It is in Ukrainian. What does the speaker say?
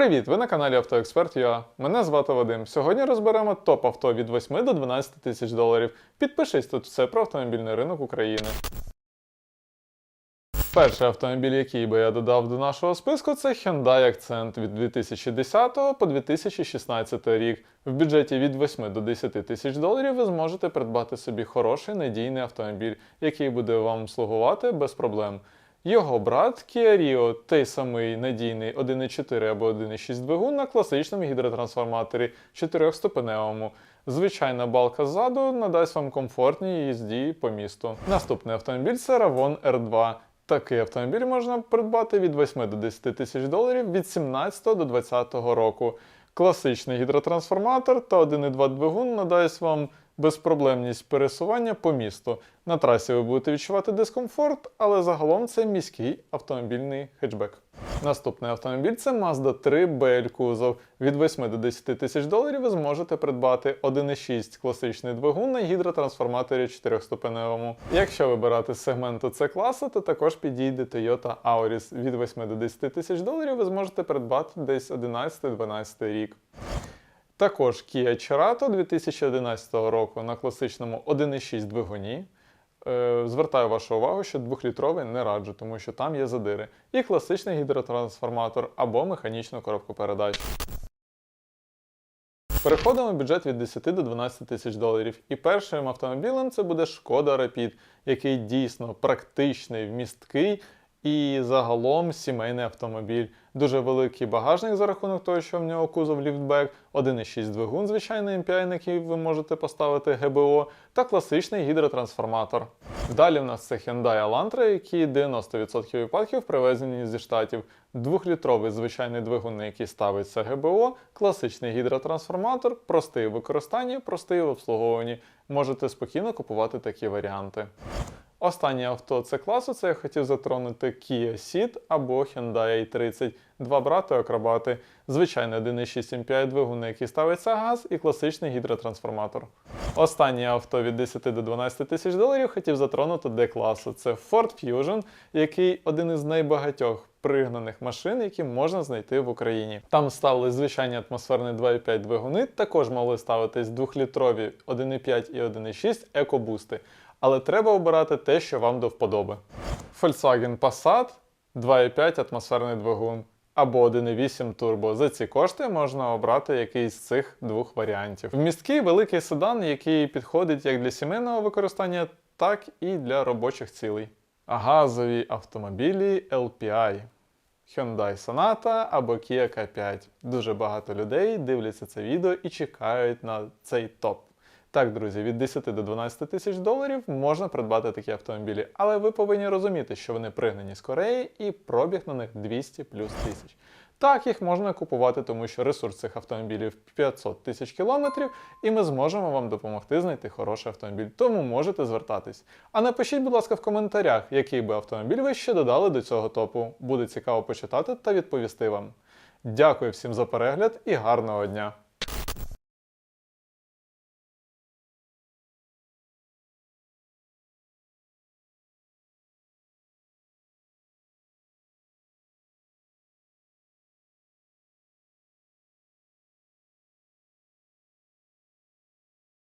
Привіт! Ви на каналі AutoExpert.ua. Мене звати Вадим. Сьогодні розберемо топ авто від 8 до 12 тисяч доларів. Підпишись тут все про автомобільний ринок України. Перший автомобіль, який би я додав до нашого списку, це Hyundai Accent від 2010 по 2016 рік. В бюджеті від 8 до 10 тисяч доларів ви зможете придбати собі хороший надійний автомобіль, який буде вам слугувати без проблем. Його брат Rio, той самий надійний 1.4 або 1.6 двигун на класичному гідротрансформаторі 4-ступеневому. Звичайна балка ззаду надасть вам комфортній їзді по місту. Наступний автомобіль це Ravon R2. Такий автомобіль можна придбати від 8 до 10 тисяч доларів від 17 до 20 року. Класичний гідротрансформатор та 1.2 двигун надасть вам безпроблемність пересування по місту. На трасі ви будете відчувати дискомфорт, але загалом це міський автомобільний хетчбек. Наступний автомобіль це Mazda 3 BL кузов. Від 8 до 10 тисяч доларів ви зможете придбати 1.6 класичний двигун на гідротрансформаторі 4-ступеневому. Якщо вибирати з сегменту C класу, то також підійде Toyota Auris. Від 8 до 10 тисяч доларів ви зможете придбати десь 11-12 рік. Також Kia Cerato 2011 року на класичному 1.6 двигуні. Е, Звертаю вашу увагу, що 2-літровий не раджу, тому що там є задири. І класичний гідротрансформатор або механічну коробку передач. Переходимо в бюджет від 10 до 12 тисяч доларів. І першим автомобілем це буде Шкода Rapid, який дійсно практичний, вмісткий і загалом сімейний автомобіль. Дуже великий багажник за рахунок того, що в нього кузов ліфтбек, 1.6 двигун, звичайний MPI, на який ви можете поставити ГБО, та класичний гідротрансформатор. Далі в нас це Hyundai Elantra, який 90% випадків привезені зі штатів. Двохлітровий звичайний двигун, на який ставиться ГБО, класичний гідротрансформатор, простий у використанні, простий в обслуговуванні. Можете спокійно купувати такі варіанти. Останнє авто це класу, це я хотів затронути Kia Ceed або Hyundai i30. Два брати акробати, звичайний 1.6 MPI двигун, на який ставиться газ, і класичний гідротрансформатор. Останнє авто від 10 до 12 тисяч доларів хотів затронути D-класу. Це Ford Fusion, який один із найбагатьох пригнаних машин, які можна знайти в Україні. Там ставили звичайні атмосферні 2,5 двигуни, також могли ставитись 2-літрові 1,5 і 1,6 екобусти. Але треба обирати те, що вам до вподоби. Volkswagen Passat 2,5 атмосферний двигун або 1,8 турбо. За ці кошти можна обрати якийсь з цих двох варіантів. Вмісткий великий седан, який підходить як для сімейного використання, так і для робочих цілей. Газові автомобілі LPI. Hyundai Sonata або Kia K5. Дуже багато людей дивляться це відео і чекають на цей топ. Так, друзі, від 10 до 12 тисяч доларів можна придбати такі автомобілі, але ви повинні розуміти, що вони пригнані з Кореї і пробіг на них 200 плюс тисяч. Так, їх можна купувати, тому що ресурс цих автомобілів 500 тисяч кілометрів, і ми зможемо вам допомогти знайти хороший автомобіль. Тому можете звертатись. А напишіть, будь ласка, в коментарях, який би автомобіль ви ще додали до цього топу. Буде цікаво почитати та відповісти вам. Дякую всім за перегляд і гарного дня!